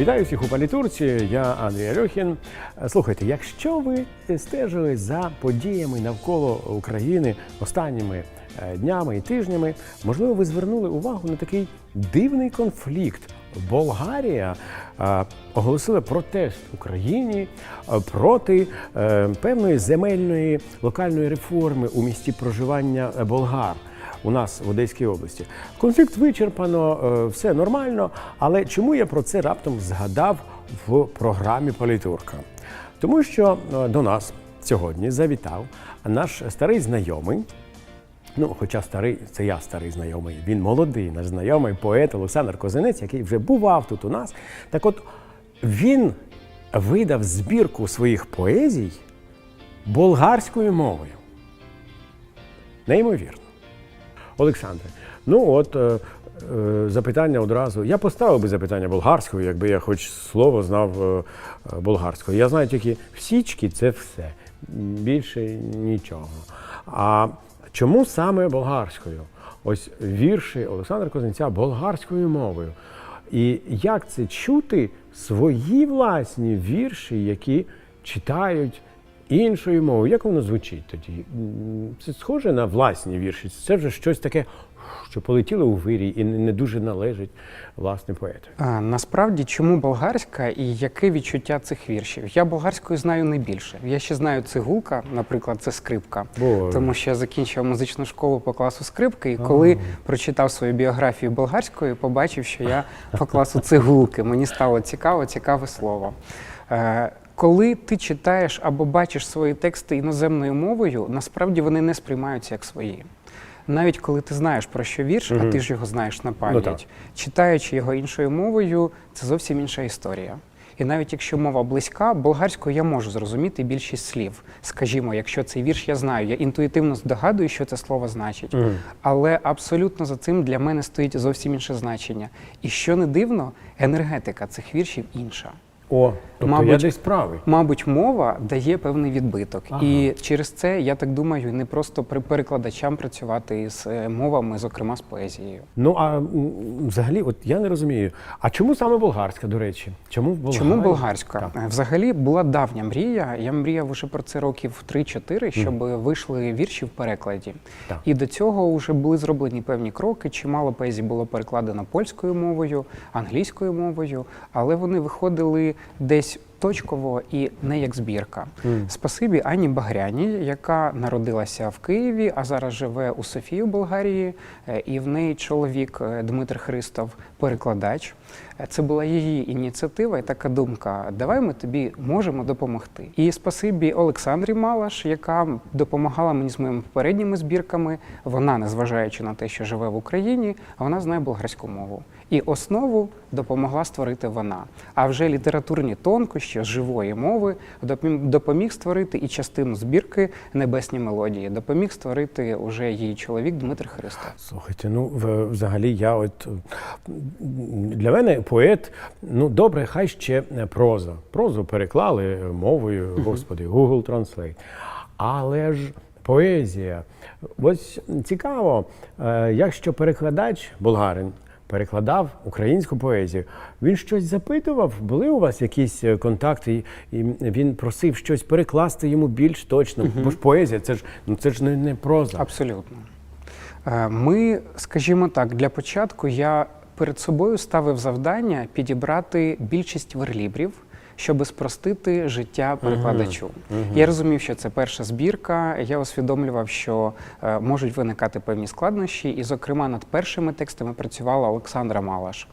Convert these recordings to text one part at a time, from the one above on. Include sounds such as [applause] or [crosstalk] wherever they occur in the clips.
Вітаю всіх у палітурці. Я Андрій Альохін. Слухайте, якщо ви стежили за подіями навколо України останніми е, днями і тижнями, можливо, ви звернули увагу на такий дивний конфлікт. Болгарія е, оголосила протест Україні е, проти певної земельної локальної реформи у місті проживання болгар у нас в Одеській області. Конфлікт вичерпано, е, все нормально. Але чому я про це раптом згадав в програмі Політурка? Тому що е, до нас сьогодні завітав наш старий знайомий. Ну, хоча старий, це я старий знайомий, він молодий, наш знайомий поет Олександр Козинець, який вже бував тут у нас. Так от він видав збірку своїх поезій болгарською мовою. Неймовірно. Олександре, ну от е, е, запитання одразу. Я поставив би запитання болгарською, якби я хоч слово знав е, е, болгарською. Я знаю тільки всічки це все. Більше нічого. А чому саме болгарською? Ось вірші Олександра Козинця болгарською мовою. І як це чути свої власні вірші, які читають іншою мовою. Як воно звучить тоді? Це схоже на власні вірші. Це вже щось таке, що полетіло у вирій і не дуже належить власне поету. А, насправді, чому болгарська і яке відчуття цих віршів? Я болгарською знаю не більше. Я ще знаю цигулка, наприклад, це скрипка. Боже. Тому що я закінчив музичну школу по класу скрипки, і коли прочитав свою біографію болгарською, побачив, що я по класу цигулки. Мені стало цікаво, цікаве слово. Коли ти читаєш або бачиш свої тексти іноземною мовою, насправді вони не сприймаються як свої. Навіть коли ти знаєш про що вірш, а ти ж його знаєш на пам'ять, так. читаючи його іншою мовою, це зовсім інша історія. І навіть якщо мова близька, болгарською я можу зрозуміти більшість слів. Скажімо, якщо цей вірш я знаю, я інтуїтивно здогадую, що це слово значить. Але абсолютно за цим для мене стоїть зовсім інше значення. І що не дивно, енергетика цих віршів інша. О, тобто я Мабуть, десь правий. Мабуть, мова дає певний відбиток, Ага. і через це я так думаю, не просто при перекладачам працювати з е, мовами, зокрема з поезією. Ну а взагалі, от я не розумію. А чому саме болгарська, до речі? Чому Болгарія? Чому болгарська? Так. Е, Взагалі була давня мрія. Я мріяв уже про це років 3-4, щоб вийшли вірші в перекладі. Так. І до цього вже були зроблені певні кроки. Чимало поезій було перекладено польською мовою, англійською мовою, але вони виходили десь. Точково і не як збірка. Спасибі Ані Багряні, яка народилася в Києві, а зараз живе у Софії, Болгарії, Е, і в неї чоловік е, Дмитр Христов, перекладач. Е, Це була її ініціатива і така думка: давай ми тобі можемо допомогти. І спасибі Олександрі Малаш, яка допомагала мені з моїми попередніми збірками. Вона, незважаючи на те, що живе в Україні, вона знає болгарську мову. І основу допомогла створити вона. А вже літературні тонкощі з живої мови допоміг створити і частину збірки Небесні мелодії. Допоміг створити уже її чоловік Дмитр Христов. Слухайте, ну взагалі я от для мене поет, ну добре, хай ще проза. Прозу переклали мовою, господи, Google Translate. Але ж поезія. Ось цікаво, е, якщо перекладач болгарин перекладав українську поезію, він щось запитував, були у вас якісь е, контакти, і він просив щось перекласти йому більш точно. Бо ж поезія, це ж ну це ж не, не проза. Абсолютно. Е, Ми, скажімо так, для початку я перед собою ставив завдання підібрати більшість верлібрів, щоб спростити життя перекладачу. Я розумів, що це перша збірка. Я усвідомлював, що е, можуть виникати певні складнощі, і, зокрема, над першими текстами працювала Олександра Малаш.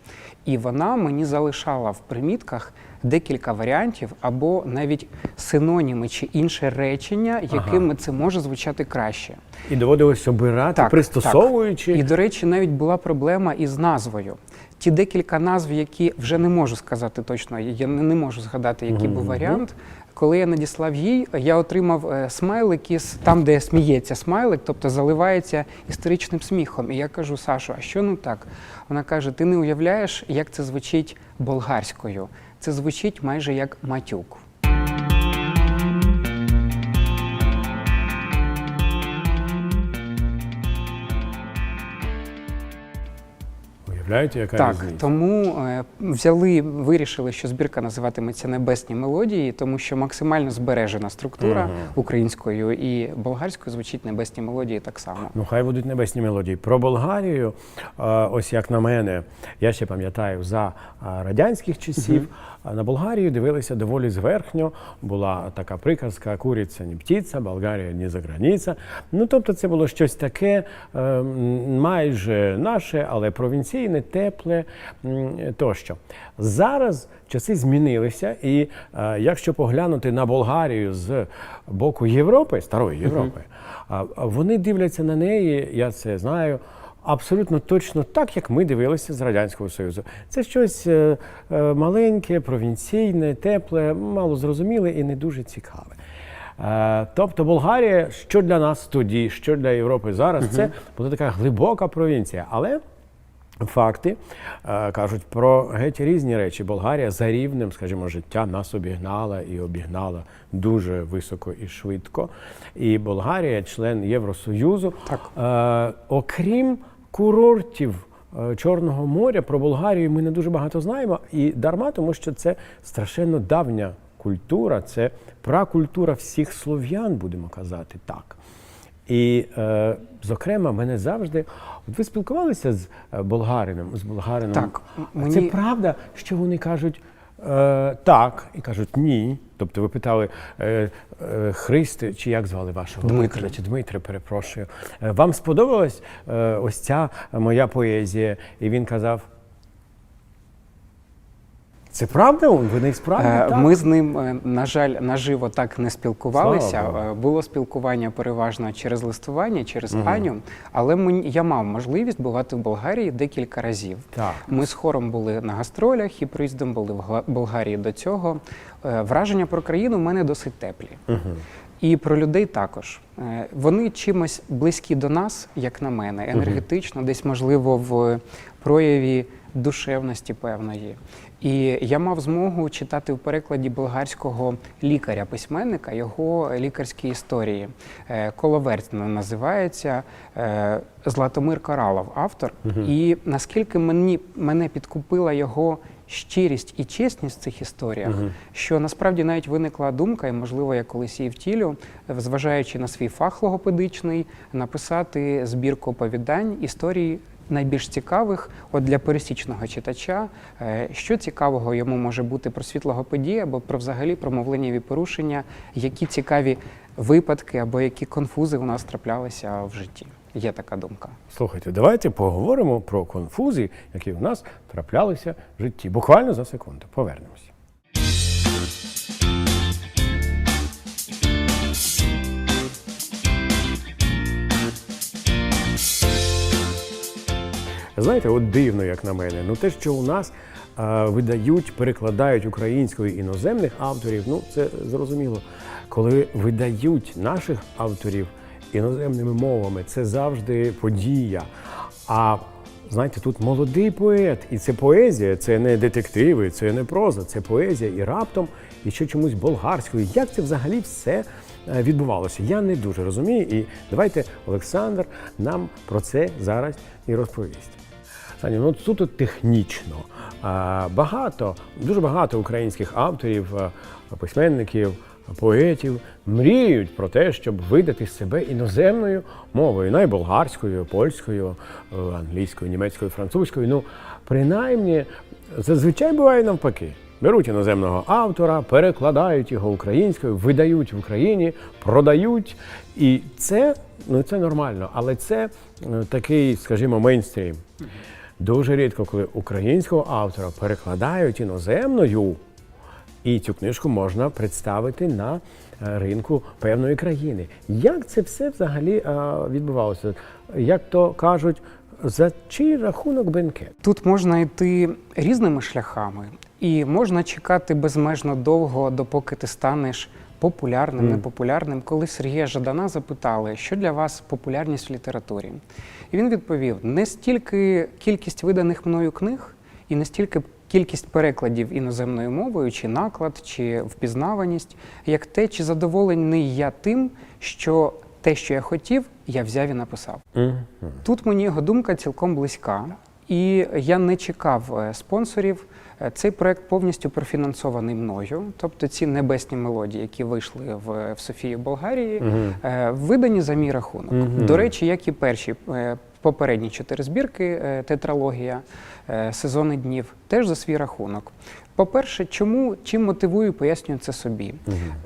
І вона мені залишала в примітках декілька варіантів або навіть синоніми чи інше речення, якими це може звучати краще. І доводилось обирати, пристосовуючи. Так. І, до речі, навіть була проблема із назвою. Ті декілька назв, які вже не можу сказати точно, я не можу згадати, який був варіант. Коли я надіслав їй, я отримав е, смайлик із там, де сміється смайлик, тобто заливається історичним сміхом. І я кажу, Сашу, а що не так? Вона каже: ти не уявляєш, як це звучить болгарською. Це звучить майже як матюк. Уявляєте, яка Так, різниця? тому е, взяли, вирішили, що збірка називатиметься Небесні мелодії, тому що максимально збережена структура угу. українською і болгарською звучить небесні мелодії так само. Ну, хай будуть небесні мелодії. Про Болгарію, е, ось як на мене, я ще пам'ятаю за е, радянських часів. а На Болгарію дивилися доволі зверхньо. Була така приказка Куриця не птиця, Болгарія не за границя. Ну тобто, це було щось таке е, майже наше, але провінційне, тепле тощо. Зараз часи змінилися, і е, якщо поглянути на Болгарію з боку Європи, старої Європи, вони дивляться на неї, я це знаю. Абсолютно точно так, як ми дивилися з Радянського Союзу. Це щось е, е, маленьке, провінційне, тепле, мало зрозуміле і не дуже цікаве. Е, тобто Болгарія, що для нас тоді, що для Європи зараз, це була така глибока провінція. Але Факти кажуть про геть різні речі. Болгарія за рівнем, скажімо, життя нас обігнала і обігнала дуже високо і швидко. І Болгарія, член Євросоюзу, Так. Е, окрім курортів. е, Чорного моря про Болгарію ми не дуже багато знаємо і дарма, тому що це страшенно давня культура, це пракультура всіх слов'ян, будемо казати так. І, е, зокрема, мене завжди. От ви спілкувалися з е, болгарином, з болгарином. Так, м- А Це правда, що вони кажуть е, так, і кажуть ні. Тобто ви питали е, е, Христи, чи як звали вашого Дмитра, чи Дмитре, перепрошую. Вам сподобалась е, ось ця моя поезія? І він казав. Це правда? Ви не справді? Е, так? Ми з ним, е, на жаль, наживо так не спілкувалися. Слава Е, Було спілкування переважно через листування, через Аню. Але мені я мав можливість бувати в Болгарії декілька разів. Так. Ми з хором були на гастролях і приїздом були в Болгарії до цього. Враження про країну в мене досить теплі. І про людей також. Вони чимось близькі до нас, як на мене, енергетично, десь, можливо, в прояві душевності певної. І я мав змогу читати в перекладі болгарського лікаря-письменника його лікарські історії. Е, Коловерть називається е, Златомир Каралов, автор. І наскільки мені, мене підкупила його щирість і чесність в цих історіях, що насправді навіть виникла думка, і можливо я колись її втілю, зважаючи на свій фах логопедичний, написати збірку оповідань історії. Найбільш цікавих от для пересічного читача, е, що цікавого йому може бути про світ логопедії або про взагалі про мовленнєві порушення, які цікаві випадки або які конфузи у нас траплялися в житті. Є така думка. Слухайте, давайте поговоримо про конфузи, які в нас траплялися в житті. Буквально за секунду. Повернемося. Знаєте, от дивно, як на мене. Ну те, що у нас е, видають, перекладають українською іноземних авторів, ну це зрозуміло. Коли видають наших авторів іноземними мовами, це завжди подія. А знаєте, тут молодий поет, і це поезія, це не детективи, це не проза, це поезія і раптом, і ще чомусь болгарською. Як це взагалі все е, відбувалося? Я не дуже розумію. І давайте Олександр нам про це зараз і розповість. Саня, ну суто технічно. Багато, дуже багато українських авторів, письменників, поетів мріють про те, щоб видати себе іноземною мовою, ну болгарською, польською, е, англійською, німецькою, французькою. Ну, принаймні, зазвичай буває навпаки. Беруть іноземного автора, перекладають його українською, видають в Україні, продають. І це, ну, це нормально, але це е, такий, скажімо, мейнстрім. Дуже рідко, коли українського автора перекладають іноземною, і цю книжку можна представити на е, ринку певної країни. Як це все взагалі е, відбувалося? Як то кажуть, за чий рахунок бенкет? Тут можна йти різними шляхами, і можна чекати безмежно довго, допоки ти станеш популярним, непопулярним. Коли Сергія Жадана запитали, що для вас популярність в літературі, і він відповів: не стільки кількість виданих мною книг, і не стільки кількість перекладів іноземною мовою, чи наклад, чи впізнаваність, як те, чи задоволений я тим, що те, що я хотів, я взяв і написав. Тут мені його думка цілком близька. І я не чекав е, спонсорів. Е, Цей проект повністю профінансований мною. Тобто ці небесні мелодії, які вийшли в, в Софії Болгарії, е, видані за мій рахунок. Угу. До речі, як і перші е, попередні чотири збірки, тетралогія, сезони днів, теж за свій рахунок. По-перше, чому чим мотивую, пояснюю це собі.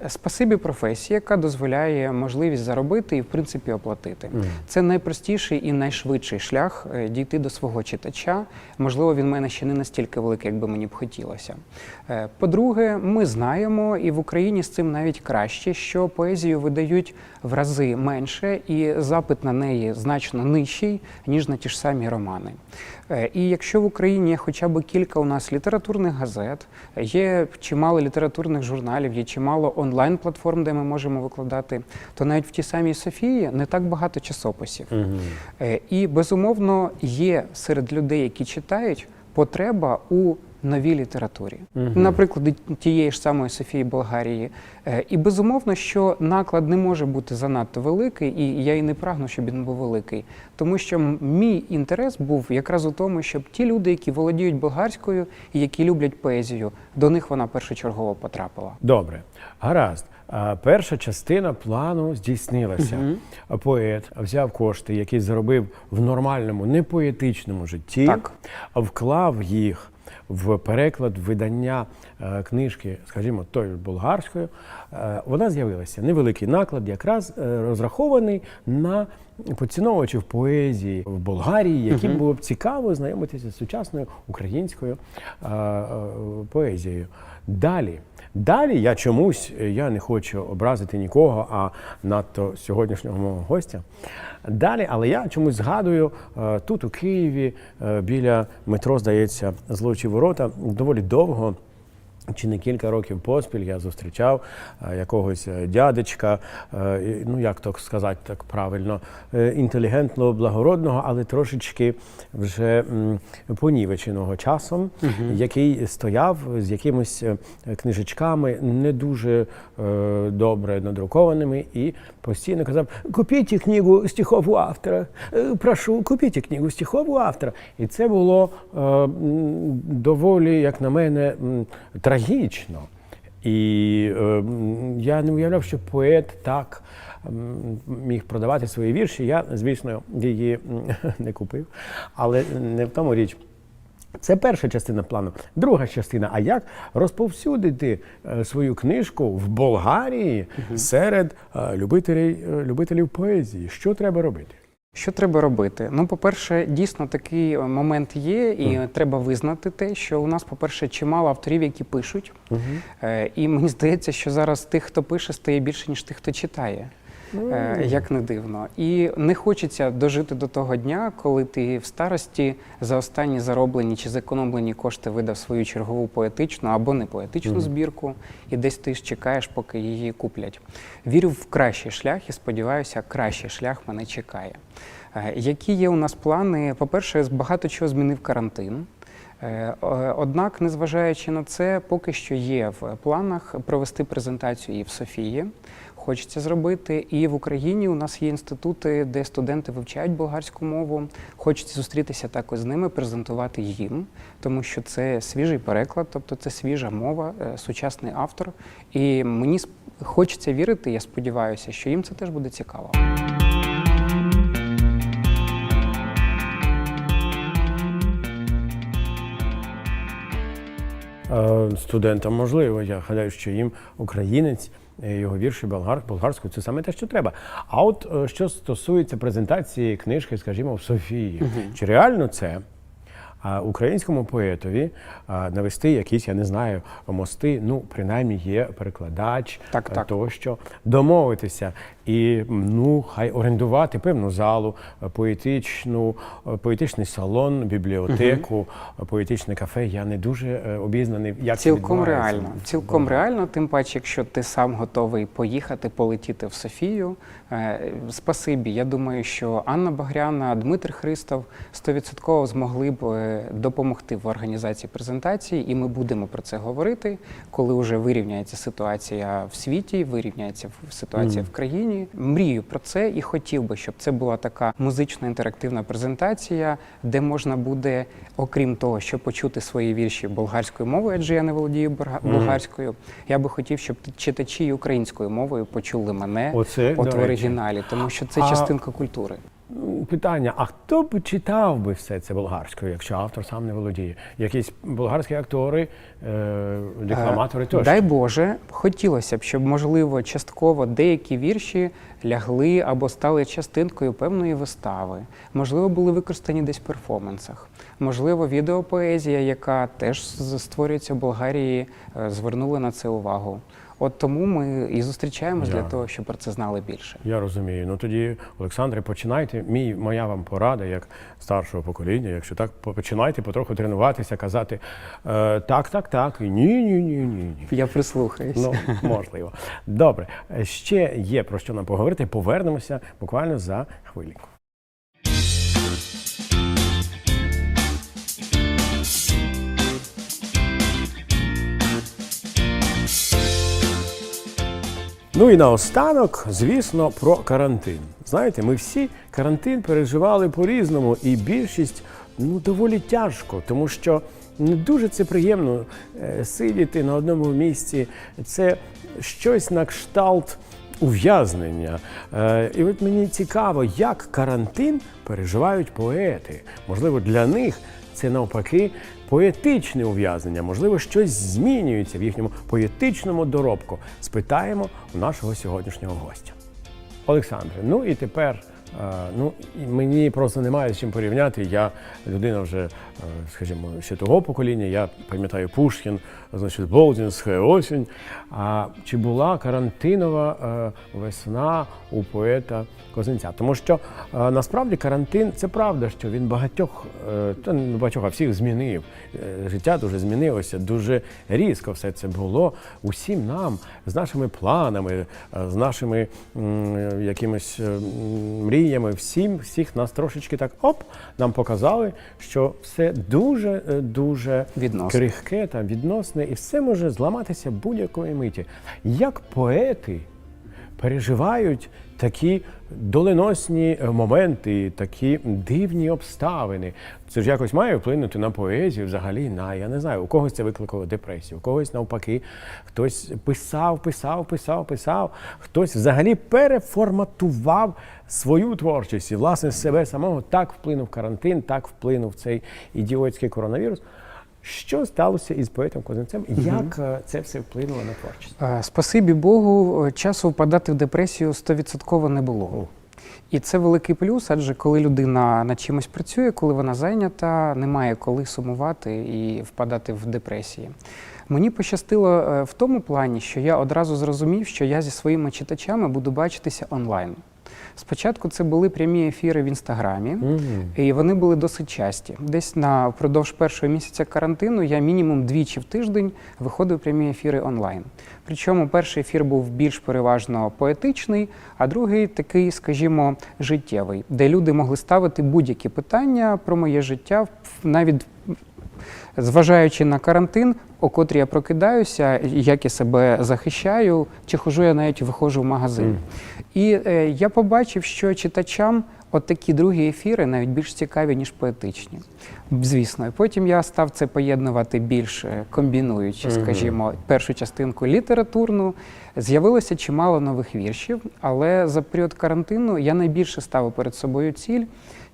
Е, Спасибі професії, яка дозволяє можливість заробити і в принципі оплатити. Мгм. Це найпростіший і найшвидший шлях е, дійти до свого читача. Можливо, він в мене ще не настільки великий, як би мені б хотілося. Е, По-друге, ми знаємо, і в Україні з цим навіть краще, що поезію видають в рази менше, і запит на неї значно нижчий, ніж на ті ж самі романи. Е, І якщо в Україні є хоча б кілька у нас літературних газет, є чимало літературних журналів, є чимало онлайн-платформ, де ми можемо викладати, то навіть в тій самій Софії не так багато часописів. Е, І безумовно є серед людей, які читають, потреба у новій літературі, Мгм. наприклад, тієї ж самої Софії Болгарії. Е, І безумовно, що наклад не може бути занадто великий, і я і не прагну, щоб він був великий. Тому що мій інтерес був якраз у тому, щоб ті люди, які володіють болгарською і які люблять поезію, до них вона першочергово потрапила. Добре, гаразд. Перша частина плану здійснилася. Поет взяв кошти, які заробив в нормальному, не поетичному житті, Так. вклав їх в переклад видання е, книжки, скажімо, тою болгарською. Е, Вона з'явилася невеликий наклад, якраз е, розрахований на поціновувачів поезії в Болгарії, яким було б цікаво знайомитися з сучасною українською поезією. Далі. Далі я чомусь е, я не хочу образити нікого, а надто сьогоднішнього мого гостя. Далі, але я чомусь згадую е, тут, у Києві, е, біля метро, здається, Злочі ворота, доволі довго. Чи не кілька років поспіль я зустрічав е, якогось е, дядечка, е, ну як то сказати так правильно, інтелігентного, благородного, але трошечки вже понівеченого часом, який стояв з якимись книжечками, не дуже добре надрукованими, і постійно казав: Купіть книгу стихов у автора, прошу, купіть книгу стихов у автора. І це було доволі, як на мене, трагічно. І е, я не уявляв, що поет так міг продавати свої вірші. Я, звісно, її [laughs] не купив, але не в тому річ. Це перша частина плану. Друга частина. А як розповсюдити е, свою книжку в Болгарії серед е, любителів, е, любителів поезії? Що треба робити? Що треба робити? Ну, по-перше, дійсно такий момент є, і треба визнати те, що у нас, по-перше, чимало авторів, які пишуть. Е, І мені здається, що зараз тих, хто пише, стає більше, ніж тих, хто читає. Е, Як не дивно. І не хочеться дожити до того дня, коли ти в старості за останні зароблені чи зекономлені кошти видав свою чергову поетичну або не поетичну збірку, і десь ти ж чекаєш, поки її куплять. Вірю в кращий шлях і сподіваюся, кращий шлях мене чекає. Е, Які є у нас плани? По-перше, багато чого змінив карантин. Е, Однак, незважаючи на це, поки що є в планах провести презентацію і в Софії. Хочеться зробити. І в Україні у нас є інститути, де студенти вивчають болгарську мову. Хочеться зустрітися також з ними, презентувати їм, тому що це свіжий переклад, тобто це свіжа мова, е, сучасний автор. І мені хочеться вірити, я сподіваюся, що їм це теж буде цікаво. Е, Студентам можливо, я гадаю, що їм українець, його вірші болгар, болгарською це саме те, що треба. А от е, що стосується презентації книжки, скажімо, в Софії, чи реально це? Українському поетові навести якісь, я не знаю, мости, ну, принаймні є перекладач Так, е, так. тощо, домовитися і ну, хай орендувати певну залу, поетичну, е, поетичний салон, бібліотеку, е, поетичне кафе. Я не дуже е, обізнаний, як це Цілком відбувається. реально. Цілком реально, тим паче, якщо ти сам готовий поїхати, полетіти в Софію. Е, Спасибі. Я думаю, що Анна Багряна, Дмитр Христов стовідсотково змогли б допомогти в організації презентації, і ми будемо про це говорити, коли вже вирівняється ситуація в світі, вирівняється ситуація в країні. Мрію про це і хотів би, щоб це була така музична інтерактивна презентація, де можна буде, окрім того, що почути свої вірші болгарською мовою, адже я не володію болгарською. Mm. Я би хотів, щоб читачі українською мовою почули мене Оце, от в оригіналі, тому що це А- частинка культури. Питання: а хто б читав би все це болгарською, якщо автор сам не володіє? Якісь болгарські актори, е, декламатори Е, тощо? Дай Боже, хотілося б, щоб можливо частково деякі вірші лягли або стали частинкою певної вистави. Можливо, були використані десь в перформансах. Можливо, відеопоезія, яка теж створюється в Болгарії, е, звернули на це увагу. От тому ми і зустрічаємось для того, щоб про це знали більше. Я розумію. Ну тоді, Олександре, починайте. Мій, моя вам порада як старшого покоління. Якщо так, починайте потроху тренуватися, казати е, так, так, так, і ні, ні, ні, ні, ні. Я прислухаюсь. Ну, можливо. Добре. Ще є про що нам поговорити. Повернемося буквально за хвилинку. Ну і наостанок, звісно, про карантин. Знаєте, ми всі карантин переживали по-різному, і більшість ну доволі тяжко, тому що не дуже це приємно е, сидіти на одному місці. Це щось на кшталт ув'язнення. Е, І от мені цікаво, як карантин переживають поети. Можливо, для них це навпаки поетичне ув'язнення. Можливо, щось змінюється в їхньому поетичному доробку. Спитаємо у нашого сьогоднішнього гостя. Олександре, ну і тепер. Ну, мені просто немає з чим порівняти. Я людина вже, е, скажімо, ще того покоління. Я пам'ятаю Пушкін, значить, Болдінська осінь. А чи була карантинова е, весна у поета Козинця? Тому що е, насправді карантин це правда, що він багатьох, та не багатьох, а всіх змінив. Життя дуже змінилося, дуже різко все це було усім нам з нашими планами, з нашими якимись е, м, мріями. Всім всіх нас трошечки так оп, нам показали, що все дуже е, дуже Відносно. крихке там відносне, і все може зламатися будь-якої миті. Як поети переживають такі доленосні моменти, такі дивні обставини. Це ж якось має вплинути на поезію, взагалі на я не знаю. У когось це викликало депресію, у когось навпаки, хтось писав, писав, писав, писав, хтось взагалі переформатував свою творчість і власне себе самого так вплинув карантин, так вплинув цей ідіотський коронавірус. Що сталося із поетом Козинцем? Як е, це все вплинуло на творчість? Е, Спасибі Богу, е, часу впадати в депресію стовідсотково не було. І це великий плюс, адже коли людина над чимось працює, коли вона зайнята, немає коли сумувати і впадати в депресії. Мені пощастило в тому плані, що я одразу зрозумів, що я зі своїми читачами буду бачитися онлайн. Спочатку це були прямі ефіри в інстаграмі, і вони були досить часті. Десь на впродовж першого місяця карантину я мінімум двічі в тиждень виходив прямі ефіри онлайн. Причому перший ефір був більш переважно поетичний, а другий такий, скажімо, життєвий, де люди могли ставити будь-які питання про моє життя, навіть зважаючи на карантин, о котрій я прокидаюся, як я себе захищаю, чи хожу я навіть виходжу в магазин. І е, я побачив, що читачам от такі другі ефіри навіть більш цікаві, ніж поетичні. Звісно, і потім я став це поєднувати більш е, комбінуючи, Мгм. скажімо, першу частинку літературну. З'явилося чимало нових віршів, але за період карантину я найбільше ставив перед собою ціль.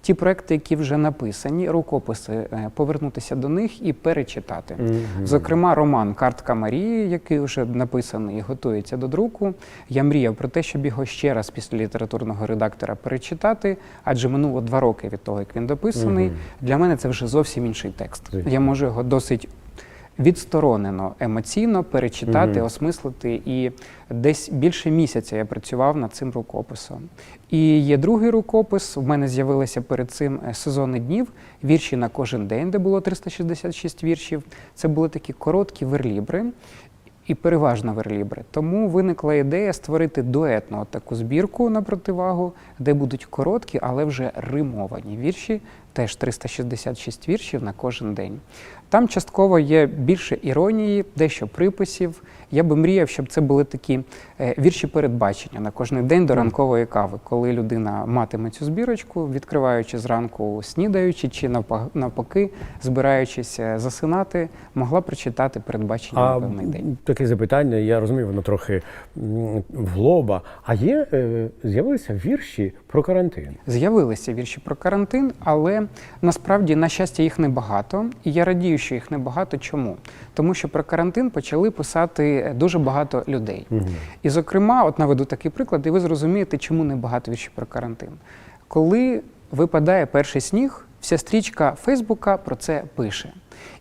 Ті проекти, які вже написані, рукописи, е, повернутися до них і перечитати. Зокрема, роман Картка Марії, який вже написаний і готується до друку. Я мріяв про те, щоб його ще раз після літературного редактора перечитати, адже минуло два роки від того, як він дописаний. Мгм. Для мене це вже зовсім інший текст. Звісно. Я можу його досить відсторонено, емоційно перечитати, осмислити. І десь більше місяця я працював над цим рукописом. І є другий рукопис. У мене з'явилися перед цим е, сезони днів, вірші на кожен день, де було 366 віршів. Це були такі короткі верлібри. І переважно верлібри. Тому виникла ідея створити дуетну таку збірку на противагу, де будуть короткі, але вже римовані вірші теж 366 віршів на кожен день. Там частково є більше іронії, дещо приписів. Я би мріяв, щоб це були такі е, вірші передбачення на кожен день до ранкової кави, коли людина матиме цю збірочку, відкриваючи зранку, снідаючи чи навпа- навпаки, збираючись е, засинати, могла прочитати передбачення на певний день. таке запитання, я розумію, воно трохи в лоба. А є е, з'явилися вірші про карантин? З'явилися вірші про карантин, але насправді, на щастя, їх небагато. І я радію, що їх небагато. Чому? Тому що про карантин почали писати дуже багато людей. І, зокрема, от наведу такий приклад, і ви зрозумієте, чому небагато віршів про карантин. Коли випадає перший сніг, вся стрічка Фейсбука про це пише.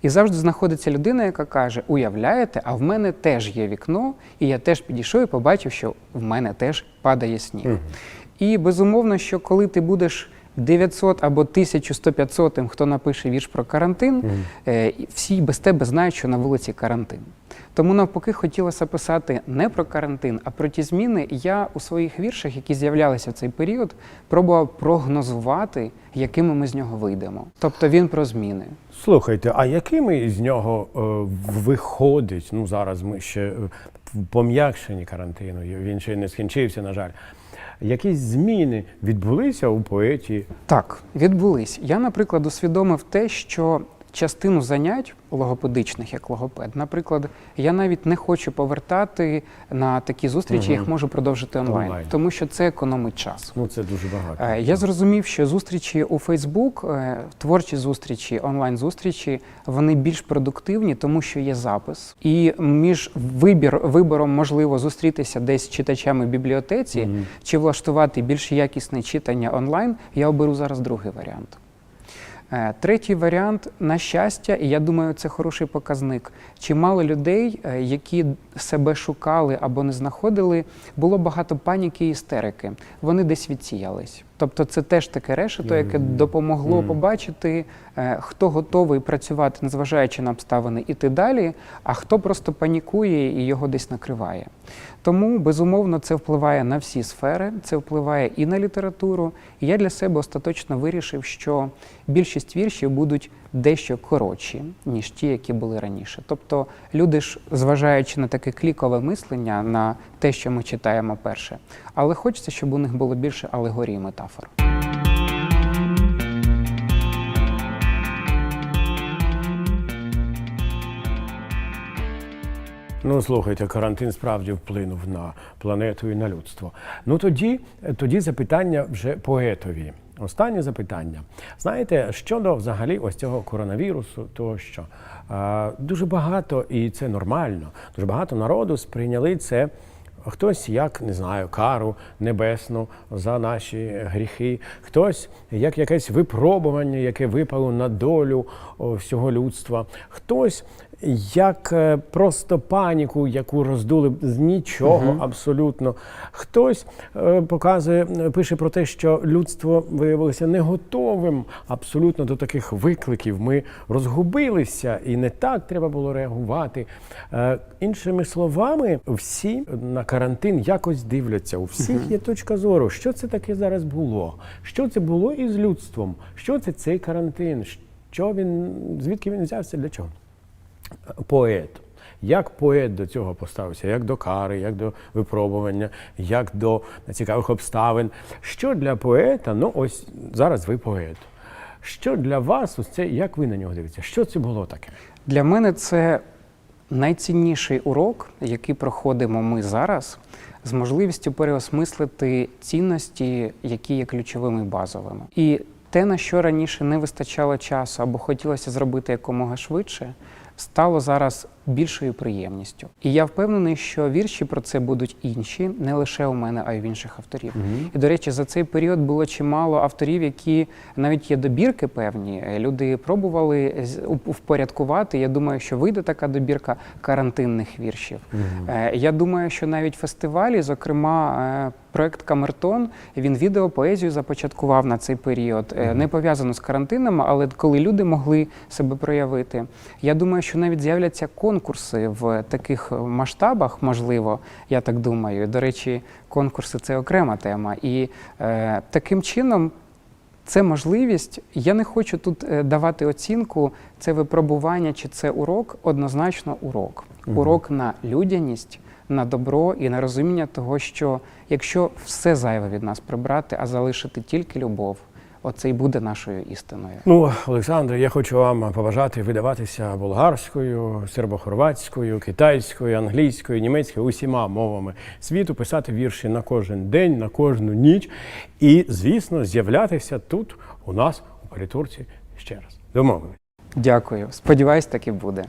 І завжди знаходиться людина, яка каже: Уявляєте, а в мене теж є вікно, і я теж підійшов і побачив, що в мене теж падає сніг. І безумовно, що коли ти будеш 900 або 1100 хто напише вірш про карантин, е, всі без тебе знають, що на вулиці карантин. Тому навпаки хотілося писати не про карантин, а про ті зміни. Я у своїх віршах, які з'являлися в цей період, пробував прогнозувати, якими ми з нього вийдемо. Тобто він про зміни. Слухайте, а якими з нього е, виходить? Ну зараз ми ще е, в пом'якшенні карантину, він ще не скінчився, на жаль. Якісь зміни відбулися у поеті? Так, відбулись. Я, наприклад, усвідомив те, що частину занять логопедичних як логопед, наприклад, я навіть не хочу повертати на такі зустрічі, Мгм. їх можу продовжити онлайн, Онлайн. тому що це економить час. Ну це дуже багато. Е, Я зрозумів, що зустрічі у Фейсбук, е, творчі зустрічі, онлайн зустрічі, вони більш продуктивні, тому що є запис. І між вибір вибором можливо зустрітися десь з читачами в бібліотеці Мгм. чи влаштувати більш якісне читання онлайн. Я оберу зараз другий варіант. Е, Третій варіант, на щастя, і я думаю, це хороший показник. Чимало людей, е, які себе шукали або не знаходили, було багато паніки і істерики. Вони десь відсіялись. Тобто, це теж таке решето, яке допомогло побачити, е, хто готовий працювати, незважаючи на обставини, іти далі, а хто просто панікує і його десь накриває. Тому, безумовно, це впливає на всі сфери, це впливає і на літературу. І я для себе остаточно вирішив, що більшість віршів будуть дещо коротші, ніж ті, які були раніше. Тобто люди ж, зважаючи на таке клікове мислення, на те, що ми читаємо перше, але хочеться, щоб у них було більше алегорій і метафор. Ну, слухайте, карантин справді вплинув на планету і на людство. Ну тоді, тоді запитання вже поетові. Останнє запитання. Знаєте, щодо взагалі ось цього коронавірусу, то що е, дуже багато, і це нормально, дуже багато народу сприйняли це. Хтось як не знаю, кару небесну за наші гріхи, хтось як якесь випробування, яке випало на долю всього людства, хтось як е, просто паніку, яку роздули з нічого абсолютно. Хтось е, показує, е, пише про те, що людство виявилося не готовим абсолютно до таких викликів. Ми розгубилися, і не так треба було реагувати. Іншими словами, всі на карантин якось дивляться. У всіх є точка зору. Що це таке зараз було? Що це було із людством? Що це цей карантин? Що він звідки він взявся? Для чого? Поет. Як поет до цього поставився, як до кари, як до випробування, як до цікавих обставин. Що для поета, ну ось зараз ви поет. Що для вас, ось це, як ви на нього дивитеся? Що це було таке? Для мене це найцінніший урок, який проходимо ми зараз, з можливістю переосмислити цінності, які є ключовими і базовими. І те, на що раніше не вистачало часу або хотілося зробити якомога швидше, стало зараз більшою приємністю. І я впевнений, що вірші про це будуть інші, не лише у мене, а й в інших авторів. І до речі, за цей період було чимало авторів, які навіть є добірки певні. Люди пробували впорядкувати. Я думаю, що вийде така добірка карантинних віршів. Е, Я думаю, що навіть фестивалі, зокрема. е, Проект Камертон він відеопоезію започаткував на цей період, Е, не пов'язано з карантином, але коли люди могли себе проявити. Я думаю, що навіть з'являться конкурси в таких масштабах, можливо, я так думаю. До речі, конкурси це окрема тема. І е, таким чином Це можливість. Я не хочу тут е, давати оцінку, це випробування чи це урок, однозначно урок. Урок на людяність, на добро і на розуміння того, що якщо все зайве від нас прибрати, а залишити тільки любов, оце й буде нашою істиною. Ну, Олександре, я хочу вам побажати видаватися болгарською, сербохорватською, китайською, англійською, німецькою, усіма мовами світу, писати вірші на кожен день, на кожну ніч. І, звісно, з'являтися тут у нас у Політурці ще раз. Домовились. Дякую. Сподіваюсь, так і буде.